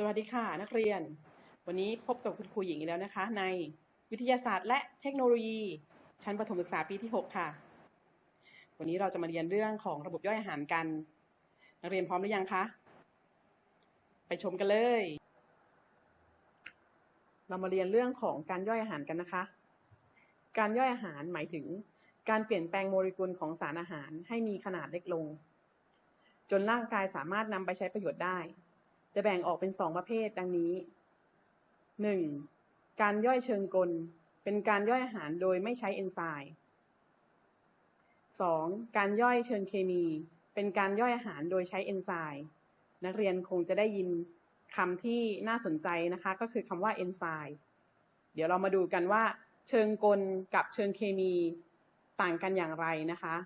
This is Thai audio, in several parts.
สวัสดีค่ะนักเรียน วันนี้พบกับคุณครูหญิงอีกแล้วนะคะ ในวิทยาศาสตร์และเทคโนโลยี ชั้นประถมศึกษาปีที่ 6 ค่ะ วันนี้เราจะมาเรียนเรื่องของระบบย่อยอาหารกัน นักเรียนพร้อมหรือยังคะ ไปชมกันเลย เรามาเรียนเรื่องของการย่อยอาหารกันนะคะ การย่อยอาหารหมายถึง การเปลี่ยนแปลงโมเลกุลของสารอาหารให้มีขนาดเล็กลง จนร่างกายสามารถนำไปใช้ประโยชน์ได้ จะแบ่งออกเป็นสองประเภทดังนี้ 1. การย่อยเชิงกล เป็นการย่อยอาหารโดยไม่ใช้เอนไซม์ 2. การย่อยเชิงเคมี เป็นการย่อยอาหารโดยใช้เอนไซม์นักเรียนคงจะได้ยินคำที่น่าสนใจนะคะ ก็คือคำว่าเอนไซม์เดี๋ยวเรามาดูกันว่า เชิงกลกับเชิงเคมีต่างกันอย่างไรนะคะ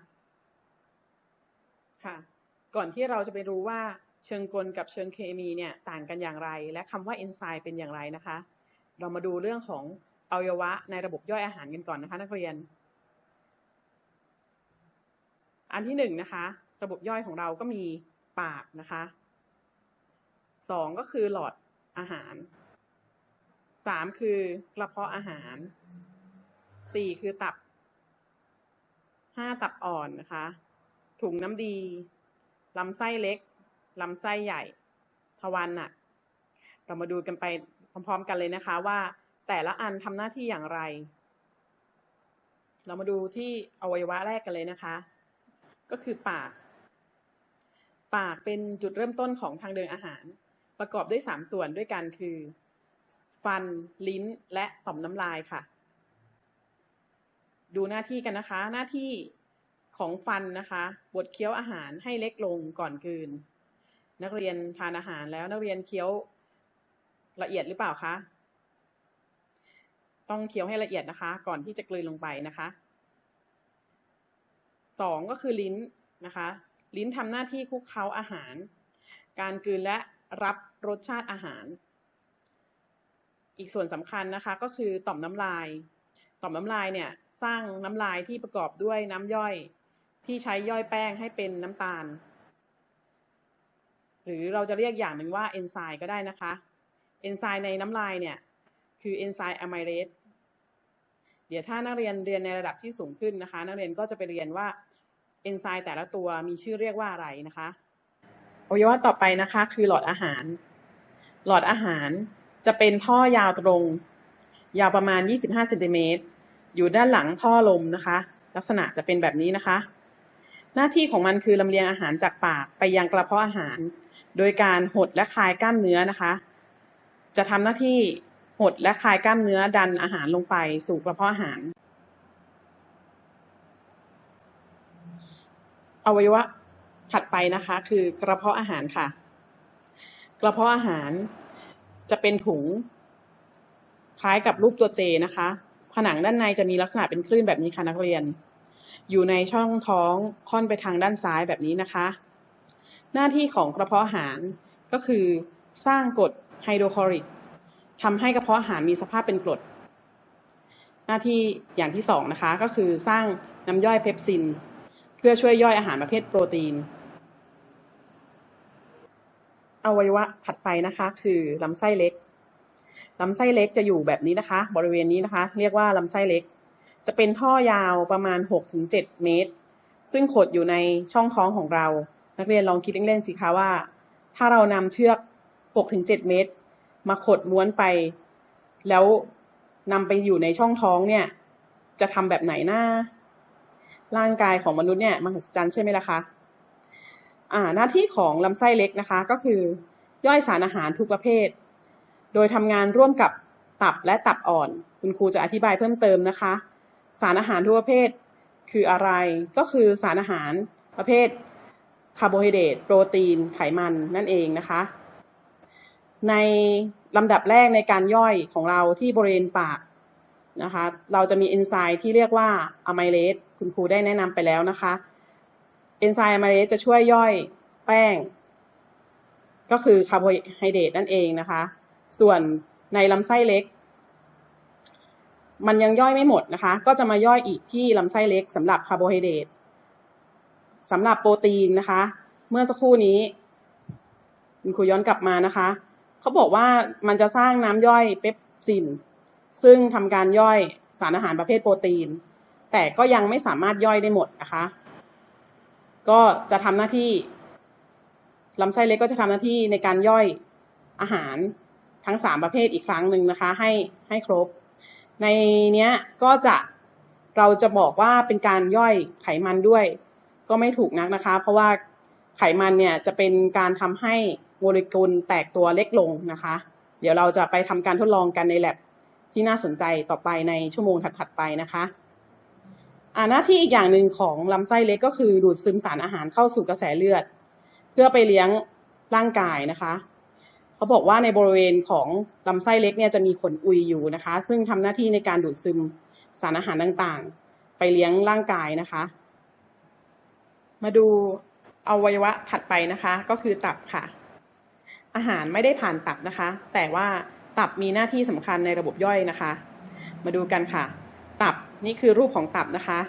ค่ะ ก่อนที่เราจะไปรู้ว่า เชิงกลกับเชิงเคมีเนี่ยต่างกันอย่างไร และคำว่าเอนไซม์เป็นอย่างไรนะคะ เรามาดูเรื่องของอวัยวะในระบบย่อยอาหารกันก่อนนะคะนักเรียน อันที่หนึ่งนะคะ ระบบย่อยของเราก็มีปากนะคะสองก็คือหลอดอาหารสามคือกระเพาะอาหารสี่คือตับห้าตับอ่อนนะคะ ถุงน้ำดีลำไส้เล็ก ลำไส้ใหญ่ทวารหนักเรามาดูกันไปพร้อม ๆ กันเลยนะคะว่าแต่ละอันทำหน้าที่อย่างไร เรามาดูที่อวัยวะแรกกันเลยนะคะ ก็คือปาก ปากเป็นจุดเริ่มต้นของทางเดินอาหาร ประกอบด้วยสามส่วนด้วยกันคือ ฟัน ลิ้น และต่อมน้ำลายค่ะ ดูหน้าที่กันนะคะ หน้าที่ของฟันนะคะ บดเคี้ยวอาหารให้เล็กลงก่อนกืน นักเรียนทานอาหารแล้วนักเรียนเคี้ยวละเอียดหรือเปล่าคะต้องเคี้ยวให้ละเอียดนะคะ ก่อนที่จะกลืนลงไปนะคะสองก็คือลิ้นนะคะ ลิ้นทำหน้าที่คุกเค้าอาหาร การกลืนและรับรสชาติอาหาร อีกส่วนสำคัญนะคะก็คือต่อมน้ำลาย ต่อมน้ำลายเนี่ยสร้างน้ำลายที่ประกอบด้วยน้ำย่อย ที่ใช้ย่อยแป้งให้เป็นน้ำตาล หรือเราจะเรียกอย่างหนึ่งว่าเอนไซม์ก็ได้นะคะเอนไซม์ในน้ำลายเนี่ยคือเอนไซม์อะไมเลสเดี๋ยวถ้านักเรียนเรียนในระดับที่สูงขึ้นนะคะ นักเรียนก็จะไปเรียนว่าเอนไซม์แต่ละตัวมีชื่อเรียกว่าอะไรนะคะอวัยวะต่อไปนะคะ คือหลอดอาหาร หลอดอาหารจะเป็นท่อยาวตรง ยาวประมาณ 25เซนติเมตรอยู่ด้านหลังท่อลมนะคะ ลักษณะจะเป็นแบบนี้นะคะ หน้าที่ของมันคือลำเลียงอาหารจากปากไปยังกระเพาะอาหาร โดยการหดและคลายกล้ามเนื้อนะคะ จะทำหน้าที่หดและคลายกล้ามเนื้อดันอาหารลงไปสู่กระเพาะอาหาร อวัยวะถัดไปนะคะคือกระเพาะอาหารค่ะ กระเพาะอาหารจะเป็นถุง คล้ายกับรูปตัวเจนะคะ ผนังด้านในจะมีลักษณะเป็นคลื่นแบบนี้ค่ะนักเรียน อยู่ในช่องท้องค่อนไปทางด้านซ้ายแบบนี้นะคะ หน้าที่ของกระเพาะอาหารก็คือสร้างกรดไฮโดรคลอริกทำให้กระเพาะอาหารมีสภาพเป็นกรด หน้าที่อย่างที่สองนะคะก็คือสร้างน้ำย่อยเพปซิน เพื่อช่วยย่อยอาหารประเภทโปรตีนอวัยวะถัดไปนะคะคือลำไส้เล็กลำไส้เล็กจะอยู่แบบนี้นะคะ บริเวณนี้นะคะ เรียกว่าลำไส้เล็ก จะเป็นท่อยาวประมาณ 6-7 เมตร ซึ่งขดอยู่ในช่องท้องของเรา นักเรียนลองคิดเล่นๆสิคะว่า ถ้าเรานำเชือก 6-7 เมตร มาขดม้วนไป แล้วนำไปอยู่ในช่องท้องเนี่ย จะทำแบบไหนหน้า ร่างกายของมนุษย์เนี่ยมหัศจรรย์ใช่ไหมล่ะคะอ่าหน้าที่ของลำไส้เล็กนะคะ ก็คือย่อยสารอาหารทุกประเภท โดยทำงานร่วมกับตับและตับอ่อน คุณครูจะอธิบายเพิ่มเติมนะคะ สารอาหารทุกประเภทคืออะไร ก็คือสารอาหารประเภท คาร์โบไฮเดรตโปรตีนไขมันนั่นเองนะคะ ในลำดับแรกในการย่อยของเราที่บริเวณปากนะคะ เราจะมีเอนไซม์ที่เรียกว่าอะไมเลสคุณครูได้แนะนำไปแล้วนะคะเอนไซม์อะไมเลสจะช่วยย่อยแป้ง ก็คือคาร์โบไฮเดรตนั่นเองนะคะ ส่วนในลำไส้เล็ก มันยังย่อยไม่หมดนะคะ ก็จะมาย่อยอีกที่ลำไส้เล็กสำหรับคาร์โบไฮเดรต สำหรับโปรตีนนะคะ เมื่อสักครู่นี้คุณครูย้อนกลับมานะคะ เขาบอกว่ามันจะสร้างน้ำย่อยเปปซิน ซึ่งทำการย่อยสารอาหารประเภทโปรตีน แต่ก็ยังไม่สามารถย่อยได้หมดนะคะ ก็จะทำหน้าที่ลำไส้เล็กก็จะทำหน้าที่ในการย่อยอาหารทั้งสามประเภทอีกครั้งหนึ่งนะคะ ให้ให้ครบ ในเนี้ยก็จะเราจะบอกว่าเป็นการย่อยไขมันด้วย ก็ไม่ถูกนักนะคะ เพราะว่าไขมันเนี่ยจะเป็นการทำให้โมเลกุลแตกตัวเล็กลงนะคะ เดี๋ยวเราจะไปทำการทดลองกันในแ lab ที่น่าสนใจต่อไปในชั่วโมงถัดๆไปนะคะอาหน้าที่อีกอย่างหนึ่งของลำไส้เล็กก็คือดูดซึมสารอาหารเข้าสู่กระแสเลือด เพื่อไปเลี้ยงร่างกายนะคะ เขาบอกว่าในบริเวณของลำไส้เล็กเนี่ยจะมีขนอุยอยู่นะคะ ซึ่งทำหน้าที่ในการดูดซึมสารอาหารต่างๆ ไปเลี้ยงร่างกายนะคะ มาดูอวัยวะถัดไปนะคะ ก็คือตับค่ะ อาหารไม่ได้ผ่านตับนะคะ แต่ว่าตับมีหน้าที่สำคัญในระบบย่อยนะคะ มาดูกันค่ะ ตับนี่คือรูปของตับนะคะ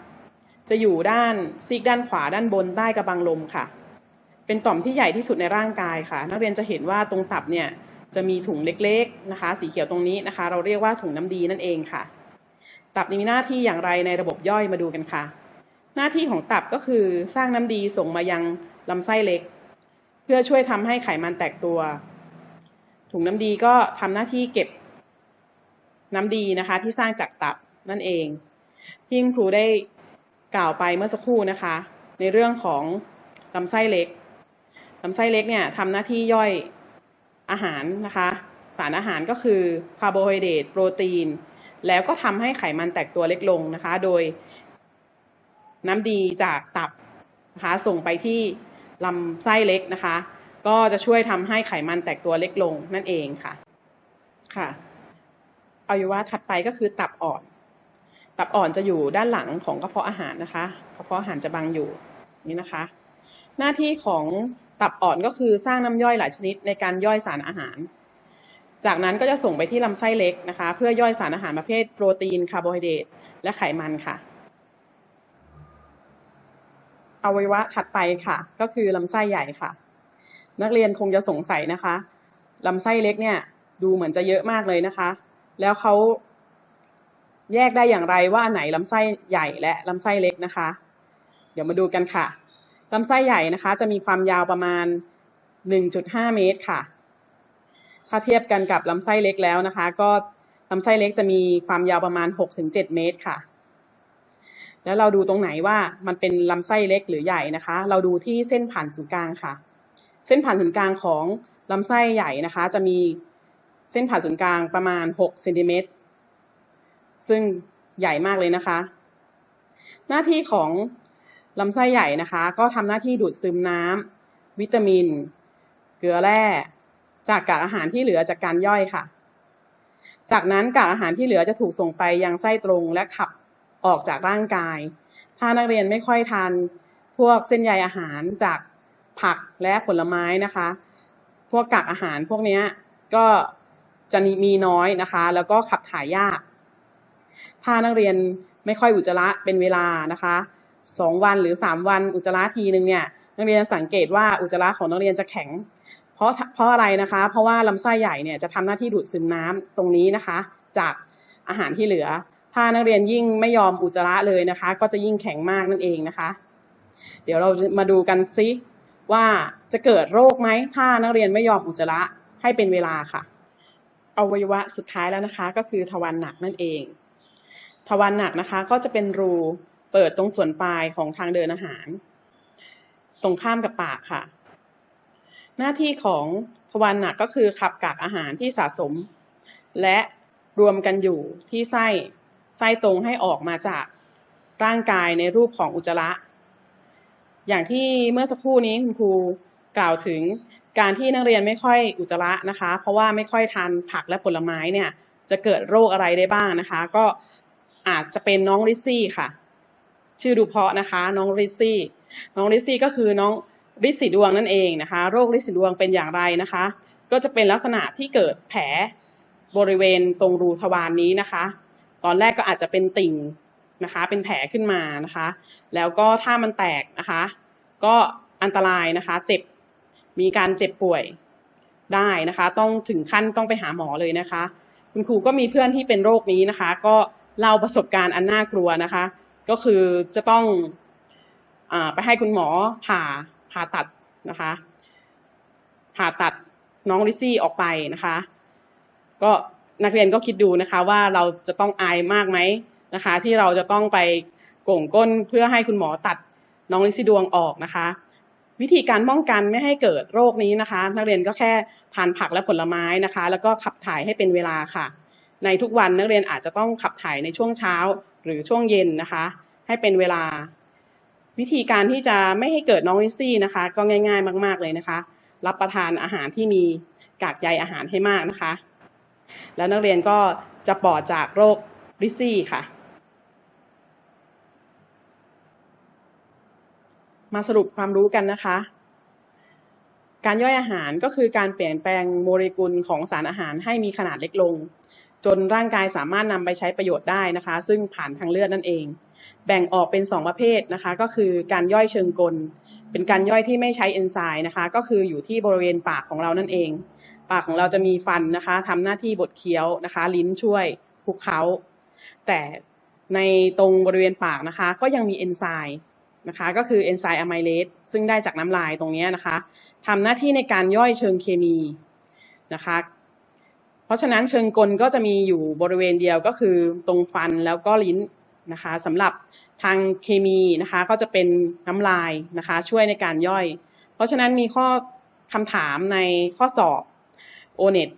จะอยู่ด้านซีกด้านขวาด้านบนใต้กระบังลมค่ะ เป็นต่อมที่ใหญ่ที่สุดในร่างกายค่ะ นักเรียนจะเห็นว่าตรงตับเนี่ยจะมีถุงเล็กๆนะคะ สีเขียวตรงนี้นะคะ เราเรียกว่าถุงน้ำดีนั่นเองค่ะ ตับมีหน้าที่อย่างไรในระบบย่อยมาดูกันค่ะ หน้าที่ของตับก็คือสร้างน้ำดีส่งมายังลำไส้เล็ก เพื่อช่วยทำให้ไขมันแตกตัว ถุงน้ำดีก็ทำหน้าที่เก็บน้ำดีนะคะ ที่สร้างจากตับนั่นเองที่ครูได้กล่าวไปเมื่อสักครู่นะคะ ในเรื่องของลำไส้เล็กลำไส้เล็กเนี่ยทำหน้าที่ย่อยอาหารนะคะ สารอาหารก็คือคาร์โบไฮเดรตโปรตีน แล้วก็ทำให้ไขมันแตกตัวเล็กลงนะคะ โดย น้ำดีจากตับนะคะส่งไปที่ลำไส้เล็กนะคะ ก็จะช่วยทำให้ไขมันแตกตัวเล็กลงนั่นเองค่ะค่ะอวัยวะถัดไปก็คือตับอ่อน ตับอ่อนจะอยู่ด้านหลังของกระเพาะอาหารนะคะกระเพาะอาหารจะบังอยู่นี่นะคะ หน้าที่ของตับอ่อนก็คือสร้างน้ำย่อยหลายชนิดในการย่อยสารอาหาร จากนั้นก็จะส่งไปที่ลำไส้เล็กนะคะ เพื่อย่อยสารอาหารประเภทโปรตีนคาร์โบไฮเดรตและไขมันค่ะ อวัยวะถัดไปค่ะ ก็คือลำไส้ใหญ่ค่ะ นักเรียนคงจะสงสัยนะคะลำไส้เล็กเนี่ยดูเหมือนจะเยอะมากเลยนะคะ แล้วเขาแยกได้อย่างไรว่าไหนลำไส้ใหญ่และลำไส้เล็กนะคะ เดี๋ยวมาดูกันค่ะลำไส้ใหญ่นะคะ จะมีความยาวประมาณ 1.5 เมตรค่ะ ถ้าเทียบกันกับลำไส้เล็กแล้วนะคะ ก็ลำไส้เล็กจะมีความยาวประมาณ 6-7 เมตรค่ะ แล้วเราดูตรงไหนว่ามันเป็นลำไส้เล็กหรือใหญ่นะคะ เราดูที่เส้นผ่านศูนย์กลางค่ะ เส้นผ่านศูนย์กลางของลำไส้ใหญ่นะคะ จะมีเส้นผ่านศูนย์กลางประมาณ6เซนติเมตรซึ่งใหญ่มากเลยนะคะ หน้าที่ของลำไส้ใหญ่นะคะ ก็ทำหน้าที่ดูดซึมน้ำวิตามิน เกลือแร่จากกากอาหารที่เหลือจากการย่อยค่ะ จากนั้นกากอาหารที่เหลือจะถูกส่งไปยังไส้ตรงและขับ ออกจากร่างกาย ถ้านักเรียนไม่ค่อยทานพวกเส้นใยอาหารจากผักและผลไม้นะคะ พวกกากอาหารพวกนี้ก็จะมีน้อยนะคะ แล้วก็ขับถ่ายยาก ถ้านักเรียนไม่ค่อยอุจจาระเป็นเวลานะคะสองวันหรือสามวันอุจจาระทีหนึ่งเนี่ยนักเรียนสังเกตว่าอุจจาระของนักเรียนจะแข็ง เพราะเพราะอะไรนะคะ เพราะว่าลำไส้ใหญ่เนี่ยจะทำหน้าที่ดูดซึมน้ำตรงนี้นะคะ จากอาหารที่เหลือ ถ้านักเรียนยิ่งไม่ยอมอุจจาระเลยนะคะ ก็จะยิ่งแข็งมากนั่นเองนะคะ เดี๋ยวเรามาดูกันซิว่าจะเกิดโรคไหมถ้านักเรียนไม่ยอมอุจจาระให้เป็นเวลาค่ะอวัยวะสุดท้ายแล้วนะคะก็คือทวารหนักนั่นเอง ทวารหนักนะคะก็จะเป็นรูเปิดตรงส่วนปลายของทางเดินอาหาร ตรงข้ามกับปากค่ะ หน้าที่ของทวารหนักก็คือขับกากอาหารที่สะสม และรวมกันอยู่ที่ไส้ ไส้ตรงให้ออกมาจากร่างกายในรูปของอุจจาระ อย่างที่เมื่อสักครู่นี้คุณครูกล่าวถึงการที่นักเรียนไม่ค่อยอุจจาระนะคะ เพราะว่าไม่ค่อยทานผักและผลไม้เนี่ย จะเกิดโรคอะไรได้บ้างนะคะ ก็อาจจะเป็นน้องริซี่ค่ะ ชื่อดูเพาะนะคะ น้องริซี่น้องริซี่ก็คือน้องริซสีดวงนั่นเองนะคะ โรคริซสีดวงเป็นอย่างไรนะคะ ก็จะเป็นลักษณะที่เกิดแผลบริเวณตรงรูทวารนนี้นะคะ ตอนแรกก็อาจจะเป็นติ่งนะคะ เป็นแผลขึ้นมานะคะ แล้วก็ถ้ามันแตกนะคะ ก็อันตรายนะคะ เจ็บ มีการเจ็บป่วยได้นะคะ ต้องถึงขั้นต้องไปหาหมอเลยนะคะ คุณครูก็มีเพื่อนที่เป็นโรคนี้นะคะ ก็เล่าประสบการณ์อันน่ากลัวนะคะ ก็คือจะต้องอไปให้คุณหมอผ่าผ่าตัดนะคะ ผ่าตัดน้องลิซี่ออกไปนะคะ ก็ นักเรียนก็คิดดูนะคะว่าเราจะต้องอายมากไหมนะคะ ที่เราจะต้องไปโก่งก้นเพื่อให้คุณหมอตัดน้องลิซซี่ดวงออกนะคะ วิธีการป้องกันไม่ให้เกิดโรคนี้นะคะ นักเรียนก็แค่ทานผักและผลไม้นะคะ แล้วก็ขับถ่ายให้เป็นเวลาค่ะ ในทุกวันนักเรียนอาจจะต้องขับถ่ายในช่วงเช้าหรือช่วงเย็นนะคะ ให้เป็นเวลา วิธีการที่จะไม่ให้เกิดน้องลิซซี่นะคะ ก็ง่าย ๆ มาก ๆเลยนะคะ รับประทานอาหารที่มีกากใยอาหารให้มากนะคะ แล้วนักเรียนก็จะปลอดจากโรคลิซี่ค่ะ มาสรุปความรู้กันนะคะ การย่อยอาหารก็คือการเปลี่ยนแปลงโมเลกุลของสารอาหารให้มีขนาดเล็กลง จนร่างกายสามารถนำไปใช้ประโยชน์ได้นะคะ ซึ่งผ่านทางเลือดนั่นเอง แบ่งออกเป็น 2 ประเภทนะคะ ก็คือการย่อยเชิงกล เป็นการย่อยที่ไม่ใช้เอนไซม์นะคะ ก็คืออยู่ที่บริเวณปากของเรานั่นเอง ปากของเราจะมีฟันนะคะทำหน้าที่บดเคี้ยวนะคะ ลิ้นช่วยคลุกเคล้า แต่ในตรงบริเวณปากนะคะ ก็ยังมีเอนไซม์นะคะ ก็คือเอนไซม์อะไมเลสซึ่งได้จากน้ำลายตรงนี้นะคะทำหน้าที่ในการย่อยเชิงเคมีนะคะ เพราะฉะนั้นเชิงกลก็จะมีอยู่บริเวณเดียวก็คือตรงฟันแล้วก็ลิ้นนะคะสำหรับทางเคมีนะคะ ก็จะเป็นน้ำลายนะคะ ช่วยในการย่อย เพราะฉะนั้นมีข้อคำถามในข้อสอบ โอเน็ต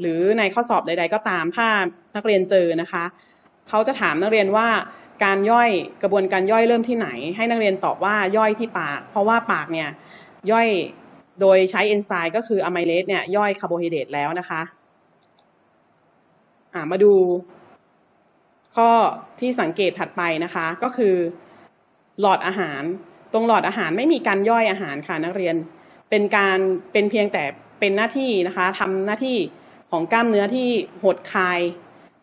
หรือในข้อสอบใด ๆ ก็ตามถ้านักเรียนเจอนะคะเขาจะถามนักเรียนว่าการย่อยกระบวนการย่อยเริ่มที่ไหน ให้นักเรียนตอบว่าย่อยที่ปาก เพราะว่าปากเนี่ยย่อยโดยใช้เอนไซม์ก็คืออะไมเลสเนี่ยย่อยคาร์โบไฮเดรตแล้วนะคะมาดูข้อที่สังเกตถัดไปนะคะก็คือหลอดอาหาร ตรงหลอดอาหารไม่มีการย่อยอาหารค่ะนักเรียนเป็นการเป็นเพียงแต่ เป็นหน้าที่นะคะทำหน้าที่ของกล้ามเนื้อที่หดคาย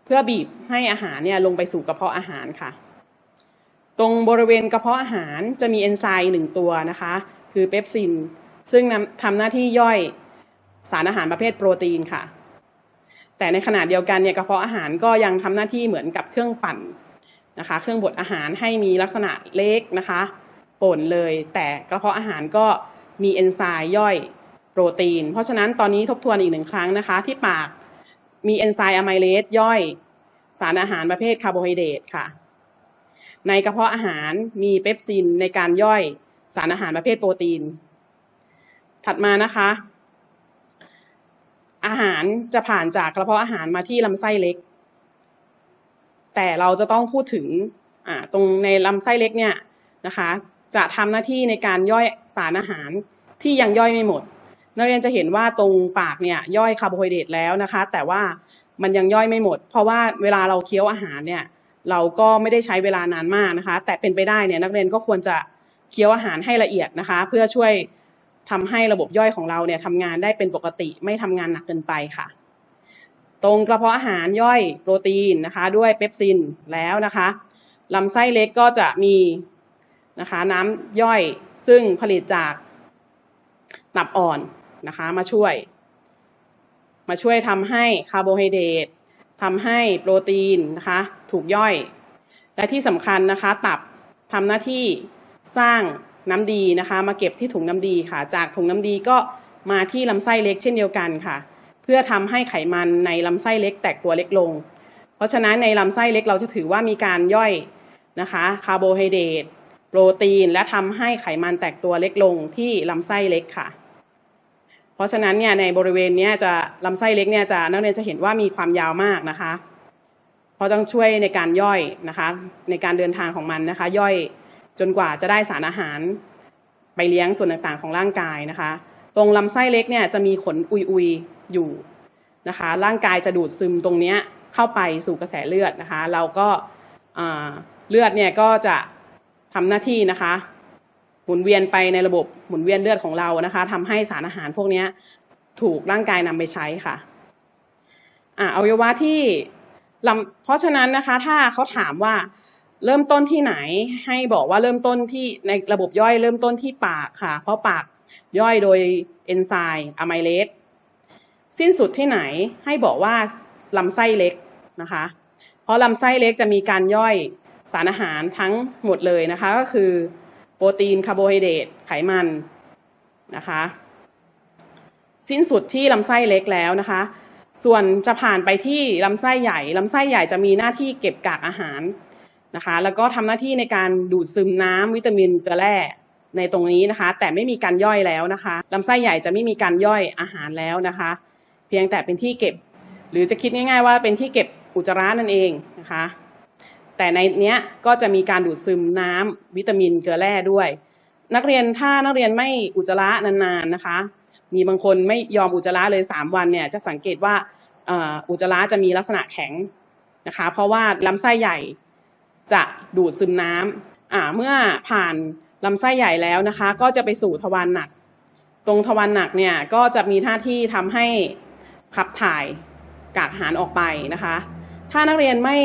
เพื่อบีบให้อาหารเนี่ยลงไปสู่กระเพาะอาหารค่ะ ตรงบริเวณกระเพาะอาหารจะมีเอนไซม์หนึ่งตัวนะคะ คือเปปซิน ซึ่งทำหน้าที่ย่อยสารอาหารประเภทโปรตีนค่ะ แต่ในขณะเดียวกันเนี่ยกระเพาะอาหารก็ยังทำหน้าที่เหมือนกับเครื่องปั่นนะคะ เครื่องบดอาหารให้มีลักษณะเล็กนะคะป่นเลย แต่กระเพาะอาหารก็มีเอนไซม์ย่อย โปรตีน เพราะฉะนั้นตอนนี้ทบทวนอีกหนึ่งครั้งนะคะ ที่ปากมีเอนไซม์อะไมเลสย่อยสารอาหารประเภทคาร์โบไฮเดรตค่ะ ในกระเพาะอาหารมีเปปซินในการย่อยสารอาหารประเภทโปรตีน ถัดมานะคะ อาหารจะผ่านจากกระเพาะอาหารมาที่ลำไส้เล็ก แต่เราจะต้องพูดถึงตรงในลำไส้เล็กเนี่ยนะคะ จะทำหน้าที่ในการย่อยสารอาหารที่ยังย่อยไม่หมด นักเรียนจะเห็นว่าตรงปากเนี่ยย่อยคาร์โบไฮเดรตแล้วนะคะ แต่ว่ามันยังย่อยไม่หมด เพราะว่าเวลาเราเคี้ยวอาหารเนี่ยเราก็ไม่ได้ใช้เวลานานมากนะคะ แต่เป็นไปได้เนี่ยนักเรียนก็ควรจะเคี้ยวอาหารให้ละเอียดนะคะ เพื่อช่วยทำให้ระบบย่อยของเราเนี่ยทำงานได้เป็นปกติไม่ทำงานหนักเกินไปค่ะ ตรงกระเพาะอาหารย่อยโปรตีนนะคะ ด้วยเปปซินแล้วนะคะลำไส้เล็กก็จะมีนะคะน้ำย่อยซึ่งผลิตจากตับอ่อน นะคะมาช่วย มาช่วยทำให้คาร์โบไฮเดรตทำให้โปรตีนนะคะถูกย่อย และที่สำคัญนะคะตับทำหน้าที่สร้างน้ำดีนะคะ มาเก็บที่ถุงน้ำดีค่ะ จากถุงน้ำดีก็มาที่ลำไส้เล็กเช่นเดียวกันค่ะ เพื่อทำให้ไขมันในลำไส้เล็กแตกตัวเล็กลง เพราะฉะนั้นในลำไส้เล็กเราจะถือว่ามีการย่อยนะคะคาร์โบไฮเดรตโปรตีน และทำให้ไขมันแตกตัวเล็กลงที่ลำไส้เล็กค่ะ เพราะฉะนั้นเนี่ยในบริเวณนี้จะลำไส้เล็กเนี่ยจะนักเรียนจะเห็นว่ามีความยาวมากนะคะ เพราะต้องช่วยในการย่อยนะคะ ในการเดินทางของมันนะคะ ย่อยจนกว่าจะได้สารอาหาร ไปเลี้ยงส่วนต่างๆของร่างกายนะคะ ตรงลำไส้เล็กเนี่ยจะมีขนอุยๆอยู่นะคะ ร่างกายจะดูดซึมตรงนี้เข้าไปสู่กระแสเลือดนะคะ เราก็เลือดเนี่ยก็จะทำหน้าที่นะคะ หมุนเวียนไปในระบบหมุนเวียนเลือดของเรานะคะทำให้สารอาหารพวกนี้ถูกร่างกายนำไปใช้ค่ะอ่าอวัยวะที่ลำเพราะฉะนั้นนะคะ ถ้าเขาถามว่าเริ่มต้นที่ไหนให้บอกว่าเริ่มต้นที่ในระบบย่อยเริ่มต้นที่ปากค่ะ เพราะปากย่อยโดยเอนไซม์อะไมเลสสิ้นสุดที่ไหนให้บอกว่าลำไส้เล็กนะคะ เพราะลำไส้เล็กจะมีการย่อยสารอาหารทั้งหมดเลยนะคะ ก็คือ โปรตีนคาร์โบไฮเดรตไขมันนะคะ สิ้นสุดที่ลำไส้เล็กแล้วนะคะ ส่วนจะผ่านไปที่ลำไส้ใหญ่ลำไส้ใหญ่จะมีหน้าที่เก็บกากอาหารนะคะ แล้วก็ทำหน้าที่ในการดูดซึมน้ำวิตามินเกลือแร่ในตรงนี้นะคะ แต่ไม่มีการย่อยแล้วนะคะลำไส้ใหญ่จะไม่มีการย่อยอาหารแล้วนะคะ เพียงแต่เป็นที่เก็บ หรือจะคิดง่าย ๆ ว่าเป็นที่เก็บอุจจาระนั่นเองนะคะ แต่ในเนี้ยก็จะมีการดูดซึมน้ำวิตามินเกลือแร่ด้วย นักเรียนถ้านักเรียนไม่อุจจาระนานๆนะคะ มีบางคนไม่ยอมอุจจาระเลยสามวันเนี่ยจะสังเกตว่าอุจจาระจะมีลักษณะแข็งนะคะ เพราะว่าลำไส้ใหญ่จะดูดซึมน้ำอ่าเมื่อผ่านลำไส้ใหญ่แล้วนะคะ ก็จะไปสู่ทวารหนัก ตรงทวารหนักเนี่ยก็จะมีหน้าที่ทำให้ขับถ่ายกากอาหารออกไปนะคะ ถ้านักเรียนไม่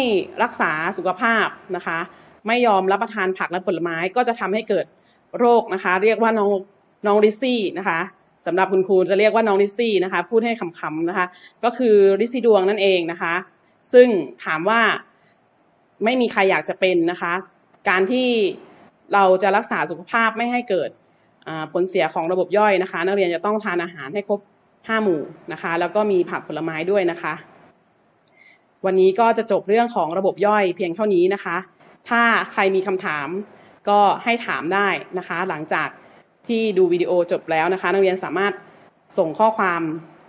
รักษาสุขภาพนะคะ ไม่ยอมรับประทานผักและผลไม้ก็จะทำให้เกิดโรคนะคะ เรียกว่าน้องน้องลิซี่นะคะสำหรับคุณครูจะเรียกว่าน้องลิซี่นะคะ พูดให้คำๆนะคะ ก็คือลิซี่ดวงนั่นเองนะคะ ซึ่งถามว่าไม่มีใครอยากจะเป็นนะคะ การที่เราจะรักษาสุขภาพไม่ให้เกิดผลเสียของระบบย่อยนะคะ นักเรียนจะต้องทานอาหารให้ครบห้าหมู่นะคะ แล้วก็มีผักผลไม้ด้วยนะคะ วันนี้ก็จะจบเรื่องของระบบย่อยเพียงเท่านี้นะคะ ถ้าใครมีคำถามก็ให้ถามได้นะคะ หลังจากที่ดูวิดีโอจบแล้วนะคะ นักเรียนสามารถส่งข้อความ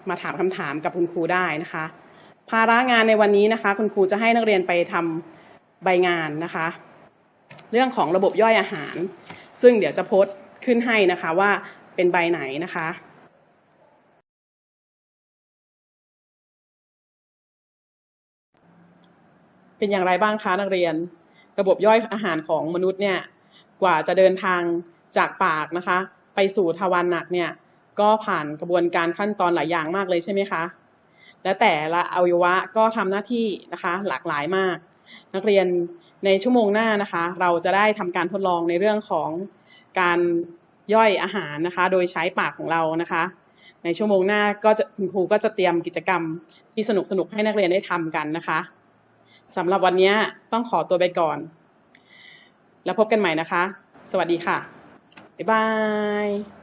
มาถามคำถามกับคุณครูได้นะคะ ภาระงานในวันนี้นะคะ คุณครูจะให้นักเรียนไปทำใบงานนะคะ เรื่องของระบบย่อยอาหาร ซึ่งเดี๋ยวจะโพสต์ขึ้นให้นะคะว่าเป็นใบไหนนะคะ เป็นอย่างไรบ้างคะนักเรียน ระบบย่อยอาหารของมนุษย์เนี่ยกว่าจะเดินทางจากปากนะคะ ไปสู่ทวารหนักเนี่ยก็ผ่านกระบวนการขั้นตอนหลายอย่างมากเลยใช่ไหมคะและแต่ละอวัยวะก็ทำหน้าที่นะคะหลากหลายมาก นักเรียนในชั่วโมงหน้านะคะ เราจะได้ทำการทดลองในเรื่องของการย่อยอาหารนะคะ โดยใช้ปากของเรานะคะ ในชั่วโมงหน้าก็จะคุณครูก็จะเตรียมกิจกรรมที่สนุกๆให้นักเรียนได้ทำกันนะคะ สำหรับวันนี้ต้องขอตัวไปก่อน แล้วพบกันใหม่นะคะ สวัสดีค่ะ บ๊ายบาย